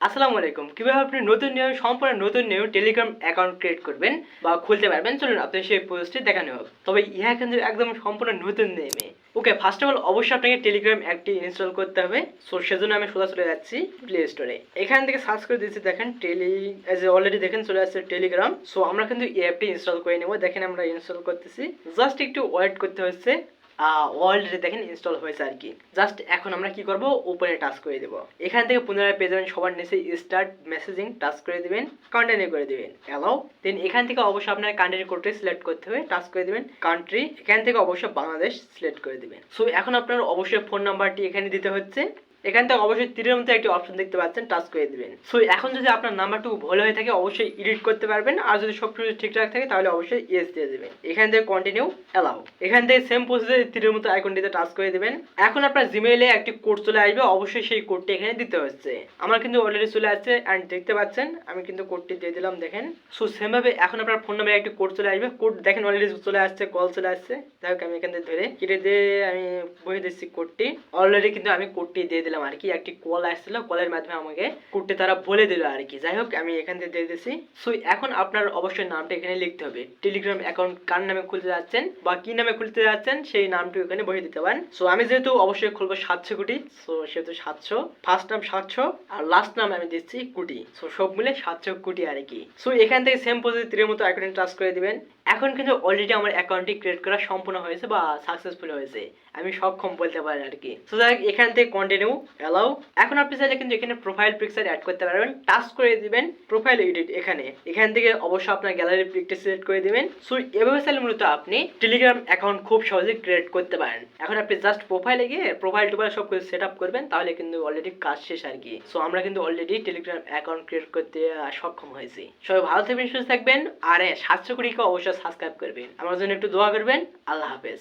আসসালামু আলাইকুম। কীভাবে আপনি নতুন নিয়ম, সম্পূর্ণ নতুন নিয়ম টেলিগ্রাম অ্যাকাউন্ট ক্রিয়েট করবেন বা খুলতে পারবেন? চলুন আপনি সেই পোস্টে দেখানো হোক। তবে ইহা কিন্তু একদম সম্পূর্ণ নতুন নিয়মে। ওকে ফার্স্ট অফ অল অবশ্যই আপনাকে টেলিগ্রাম অ্যাপটি ইনস্টল করতে হবে। সো সেজন্য আমি সোজা চলে যাচ্ছি প্লে স্টোরে এখান থেকে সার্চ করে দিচ্ছি, দেখেন টেলি এজ অলরেডি দেখেন চলে আসছে টেলিগ্রাম সো আমরা কিন্তু এই অ্যাপটি ইনস্টল করে নেব। দেখেন আমরা ইনস্টল করতেছি। জাস্ট একটু ওয়েট করতে হচ্ছে। অলরেডি দেখেন ইনস্টল হয়েছে আর কি। জাস্ট এখন আমরা কি করব? ওপেনে টাচ করে দেব। এখান থেকে পুনরায় পেয়ে যাবেন সবার নিচে স্টার্ট মেসেজিং টাচ করে দিবেন কন্টিনিউ করে দিবেন। অ্যালাউ দেন এখান থেকে অবশ্যই আপনার কান্ট্রি কোডটি সিলেক্ট করতে হবে টাচ করে দিবেন কান্ট্রি এখান থেকে অবশ্যই বাংলাদেশ সিলেক্ট করে দিবেন। সো এখন আপনার অবশ্যই ফোন নাম্বারটি এখানে দিতে হচ্ছে। এখান থেকে অবশ্যই তীরের মধ্যে একটি অপশন দেখতে পাচ্ছেন টাচ করে দিবেন। সো এখন যদি আপনার নাম্বারটুকু ভুল হয়ে থাকে, অবশ্যই এডিট করতে পারবেন, আর যদি সব কিছু ঠিকঠাক থাকে, তাহলে অবশ্যই ইয়েস দিয়ে দেবেন। এখান থেকে কন্টিনিউ অ্যালাউ এখান থেকে সেম প্রসেসে তীরের মতো আইকনটিতে টাচ করে দিবেন। এখন আপনার জিমেইলে একটি কোড চলে আসবে, অবশ্যই সেই কোডটি এখানে দিতে হচ্ছে। আমার কিন্তু অলরেডি চলে আসছে অ্যান্ড দেখতে পাচ্ছেন, আমি কিন্তু কোডটি দিয়ে দিলাম, দেখেন। সো সেমভাবে এখন আপনার ফোন নাম্বারে একটি কোড চলে আসবে। কোড দেখেন অলরেডি চলে আসছে কল চলে আসছে। যাই হোক, আমি এখান থেকে ধরে কেটে দিয়ে আমি বয়ে দিচ্ছি কোডটি অলরেডি কিন্তু আমি কোডটি দিয়ে দিলাম। আর কি, একটি কল আসছিল কলের মাধ্যমে আমাকে কোডটি তারা বলে দিল আর কি। যাই হোক, আমি এখান থেকে দিয়ে দিচ্ছি সো এখন আপনার অবশ্যই নামটা এখানে লিখতে হবে। টেলিগ্রাম অ্যাকাউন্ট কার নামে খুলতে যাচ্ছেন বা কি নামে খুলতে যাচ্ছেন, সেই নামটি ওখানে বসে দিতে পারেন। সো আমি যেহেতু অবশ্যই খুলবো সাতশো কোটি সো সেহেতু সাতশো। ফার্স্ট নাম সাতশো, আর লাস্ট নাম আমি দিচ্ছি কোটি। সো সব মিলে সাতশো কোটি আর কি। সো এখান থেকে সেম পদ্ধতি তীরের মতো আইকনে টাচ করে দিবেন। এখন কিন্তু অলরেডি আমার অ্যাকাউন্টটি ক্রিয়েট করা সম্পূর্ণ হয়েছে বা সাকসেসফুল হয়েছে। আমি সক্ষম বলতে পারি আর কি। সো যাই এখান থেকে কন্টিনিউ অ্যালাউ এখন আপনি চাইলে কিন্তু এখানে প্রোফাইল পিকচার অ্যাড করতে পারবেন। টাচ করে দিবেন প্রোফাইল এডিট এখানে। এখান থেকে অবশ্যই আপনার গ্যালারি পিকটা সিলেক্ট করে দিবেন। সো এভাবে চাইলে মূলত আপনি টেলিগ্রাম অ্যাকাউন্ট খুব সহজে ক্রিয়েট করতে পারেন। এখন আপনি জাস্ট প্রোফাইলে গিয়ে প্রোফাইল টোফাইল সব কিছু সেট আপ করবেন, তাহলে কিন্তু অলরেডি কাজ শেষ আর কি। সো আমরা কিন্তু অলরেডি টেলিগ্রাম অ্যাকাউন্ট ক্রিয়েট করতে সক্ষম হয়েছি। সবাই ভালো থাকবেন, সুস্থ থাকবেন। আর হ্যাঁ কোটিকে অবশ্যই সাবস্ক্রাইব করবেন। আমার জন্য একটু দোয়া করবেন। আল্লাহ হাফেজ।